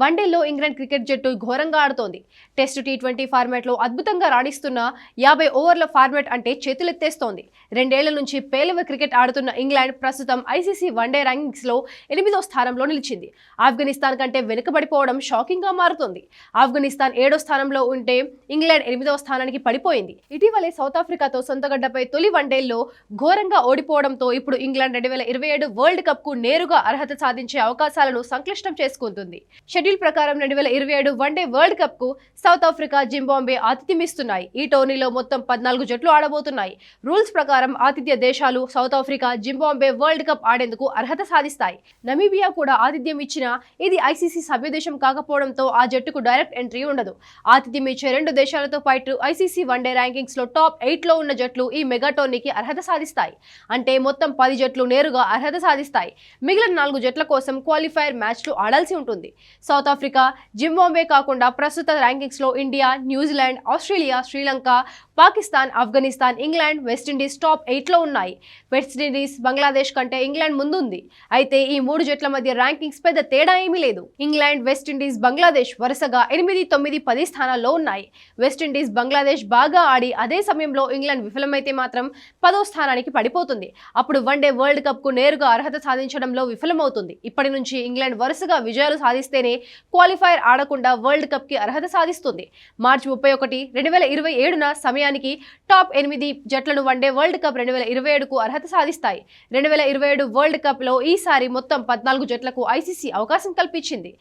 వన్డేలో England cricket జట్టు ఘోరంగా ఆడుతోంది. టెస్ట్ టీ ట్వంటీ ఫార్మాట్లో అద్భుతంగా రాణిస్తున్న యాభై ఓవర్ల ఫార్మాట్ అంటే చేతులెత్తేస్తోంది. రెండేళ్ళ నుంచి పేలవ క్రికెట్ ఆడుతున్న ఇంగ్లాండ్ ప్రస్తుతం ఐసీసీ వన్డే ర్యాంకింగ్స్లో ఎనిమిదో స్థానంలో నిలిచింది. ఆఫ్ఘనిస్తాన్ కంటే వెనుకబడిపోవడం షాకింగ్గా మారుతోంది. ఆఫ్ఘనిస్తాన్ ఏడో స్థానంలో ఉంటే ఇంగ్లాండ్ ఎనిమిదవ స్థానానికి పడిపోయింది. ఇటీవలే సౌత్ ఆఫ్రికాతో సొంతగడ్డపై తొలి వన్డేల్లో ఘోరంగా ఓడిపోవడంతో ఇప్పుడు ఇంగ్లాండ్ రెండు వేల ఇరవై ఏడు వరల్డ్ కప్కు నేరుగా అర్హత సాధించే అవకాశాలను సంక్లిష్టం చేసుకుంటుంది. షెడ్యూల్ ప్రకారం రెండు వేల ఇరవై ఏడు వన్డే వరల్డ్ కప్కు సౌత్ ఆఫ్రికా జింబాంబే ఆతిథ్యమిస్తున్నాయి. ఈ టోర్నీలో మొత్తం పద్నాలుగు జట్లు ఆడబోతున్నాయి. రూల్స్ ప్రకారం ఆతిథ్య దేశాలు South Africa Zimbabwe world cup ఆడేందుకు అర్హత సాధిస్తాయి. నమీబియా కూడా ఆతిథ్యం ఇచ్చినా ఇది ఐసీసీ సభ్యదేశం కాకపోవడంతో ఆ జట్టుకు డైరెక్ట్ ఎంట్రీ ఉండదు. ఆతిథ్యం ఇచ్చే రెండు దేశాలతో పాటు ఐసీసీ వన్డే ర్యాంకింగ్స్లో టాప్ ఎయిట్లో ఉన్న జట్లు ఈ మెగా టోర్నీకి అర్హత సాధిస్తాయి. అంటే మొత్తం పది జట్లు నేరుగా అర్హత సాధిస్తాయి. మిగిలిన నాలుగు జట్ల కోసం క్వాలిఫైర్ మ్యాచ్లు ఆడాల్సి ఉంటుంది. సౌత్ ఆఫ్రికా జింబాంబే కాకుండా ప్రస్తుత ర్యాంకింగ్స్లో India New Zealand Australia Sri Lanka Pakistan Afghanistan England West Indies top ఎయిట్లో ఉన్నాయి. వెస్టిండీస్ బంగ్లాదేశ్ కంటే ఇంగ్లాండ్ ముందుంది. అయితే ఈ మూడు జట్ల మధ్య ర్యాంకింగ్స్ పెద్ద తేడా ఏమీ లేదు. ఇంగ్లాండ్ వెస్టిండీస్ బంగ్లాదేశ్ వరుసగా ఎనిమిది తొమ్మిది పది స్థానాల్లో ఉన్నాయి. వెస్టిండీస్ బంగ్లాదేశ్ బాగా ఆడి అదే సమయంలో ఇంగ్లాండ్ విఫలమైతే మాత్రం పదో స్థానానికి పడిపోతుంది. అప్పుడు వన్డే వరల్డ్ కప్కు నేరుగా అర్హత సాధించడంలో విఫలమవుతుంది. ఇప్పటి నుంచి ఇంగ్లాండ్ వరుసగా విజయాలు సాధిస్తేనే క్వాలిఫైర్ ఆడకుండా వరల్డ్ కప్కి అర్హత సాధిస్తుంది. మార్చి ముప్పై ఒకటి రెండు వేల ఇరవై ఏడున సమయానికి టాప్ ఎనిమిది జట్లను వన్డే వరల్డ్ కప్ రెండు వేల ఇరవై ఏడుకు అర్హత సాధిస్తాయి. రెండు వేల ఇరవై ఏడు వరల్డ్ కప్లో ఈసారి మొత్తం పద్నాలుగు జట్లకు ఐసీసీ అవకాశం కల్పించింది.